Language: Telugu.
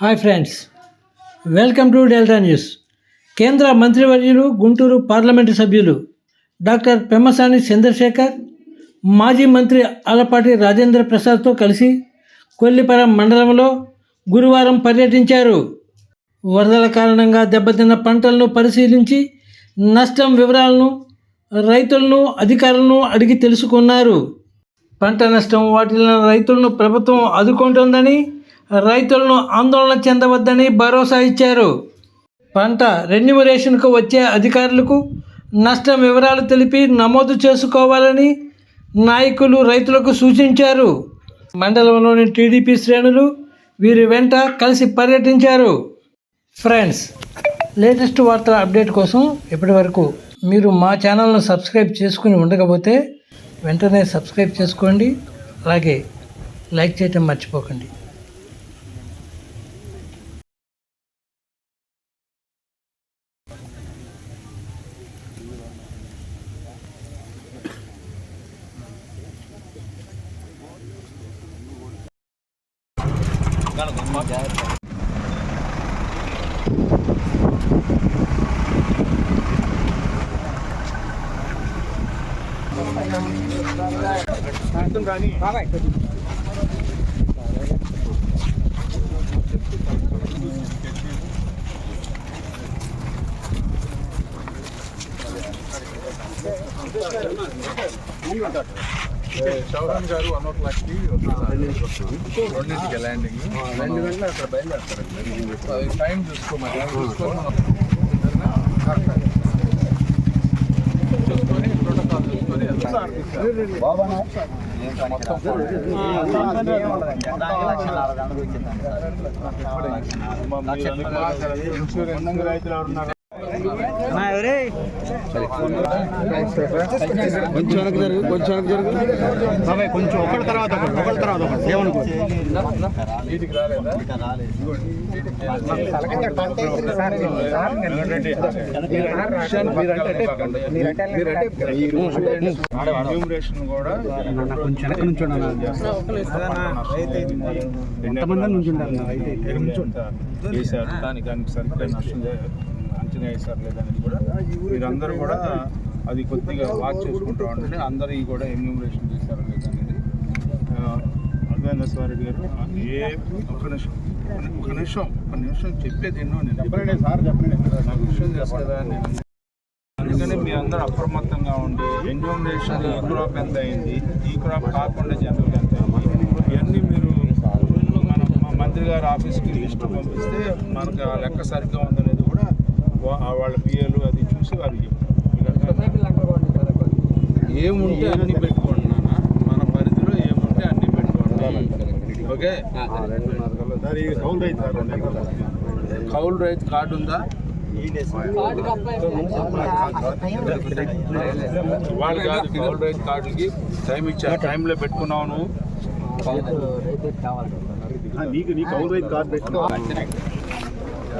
Hi friends welcome to Delta news. కేంద్ర మంత్రివర్యులు గుంటూరు పార్లమెంటు సభ్యులు డాక్టర్ పెమ్మసాని చంద్రశేఖర్ మాజీ మంత్రి ఆలపాటి రాజేంద్ర ప్రసాద్తో కలిసి కొల్లిపరం మండలంలో గురువారం పర్యటించారు. వరదల కారణంగా దెబ్బతిన్న పంటలను పరిశీలించి నష్టం వివరాలను రైతులను అధికారులను అడిగి తెలుసుకున్నారు. పంట నష్టం వాటిల్లిన రైతులను ప్రభుత్వం ఆదుకుంటుందని రైతులను ఆందోళన చెందవద్దని భరోసా ఇచ్చారు. పంట రెన్యుమరేషన్కు వచ్చే అధికారులకు నష్టం వివరాలు తెలిపి నమోదు చేసుకోవాలని నాయకులు రైతులకు సూచించారు. మండలంలోని టీడీపీ శ్రేణులు వీరి వెంట కలిసి పర్యటించారు. ఫ్రెండ్స్ లేటెస్ట్ వార్తల అప్డేట్ కోసం ఇప్పటివరకు మీరు మా ఛానల్ను సబ్స్క్రైబ్ చేసుకుని ఉండకపోతే వెంటనే సబ్స్క్రైబ్ చేసుకోండి. అలాగే లైక్ చేయటం మర్చిపోకండి. చౌహాన్ గారు వన్ ఓ క్లాక్కి రెండింటికి ల్యాండింగ్ రెండు గంటలు అక్కడ బయలుదేరుతారు. టైం చూసుకోమని చూసుకొని మనం చూసుకొని ప్రోటోకాల్ చూసుకొని ఇన్సూరెన్స్ రైతులు ఎవరున్నారు? కొంచెం వెనక్కి జరుగు కొంచెం వెనక్కి జరుగు బాబాయ్ కొంచెం ఒకటి తర్వాత ఒకటి ఒకటి తర్వాత ఒకటి ఏమనుకో కొంచెం వెనక్కి నుంచి ఎంతమంది నుంచి ఉండాలి అయితే వేశారు దానికి దానికి సరిగ్గా నష్టం అంచనా వేశారు లేదనేది కూడా. మీరందరూ కూడా అది కొద్దిగా వాచ్ చేసుకుంటూ ఉండండి. అందరూ కూడా ఎన్యూమరేషన్ చేశారు లేదనేది. అద్వైందస్వారెడ్డి గారు ఏ ఒక నిమిషం ఒక నిమిషం ఒక నిమిషం చెప్పేది ఎన్నో నేను చెప్పండి సార్ చెప్పండి. నాకు విషయం కదా నేను అందుకని మీ అందరూ అప్రమత్తంగా ఉండి ఎన్యూమరేషన్ ఈ క్రాప్ ఎంత అయింది ఈ క్రాప్ కాకుండా జనరల్ ఎంత అయింది ఇవన్నీ మీరు మన మా మంత్రి గారి ఆఫీస్కి లిస్ట్ పంపిస్తే మనకు ఆ లెక్క సరిగ్గా ఉందనేది వాళ్ళ పిఏలు అది చూసి వారికి చెప్తారు? ఏముంటే అన్ని పెట్టుకోండి నాన్న. మన పరిధిలో ఏముంటే అన్ని పెట్టుకోండి. ఓకే? కౌలు రైతు కార్డు ఉందా? వాళ్ళు కాదు కౌలు రైతు కార్డులకి టైం ఇచ్చారు టైంలో పెట్టుకున్నావు నువ్వు. నీకు నీకు కౌలు రైతు కార్డు పెట్టుకో.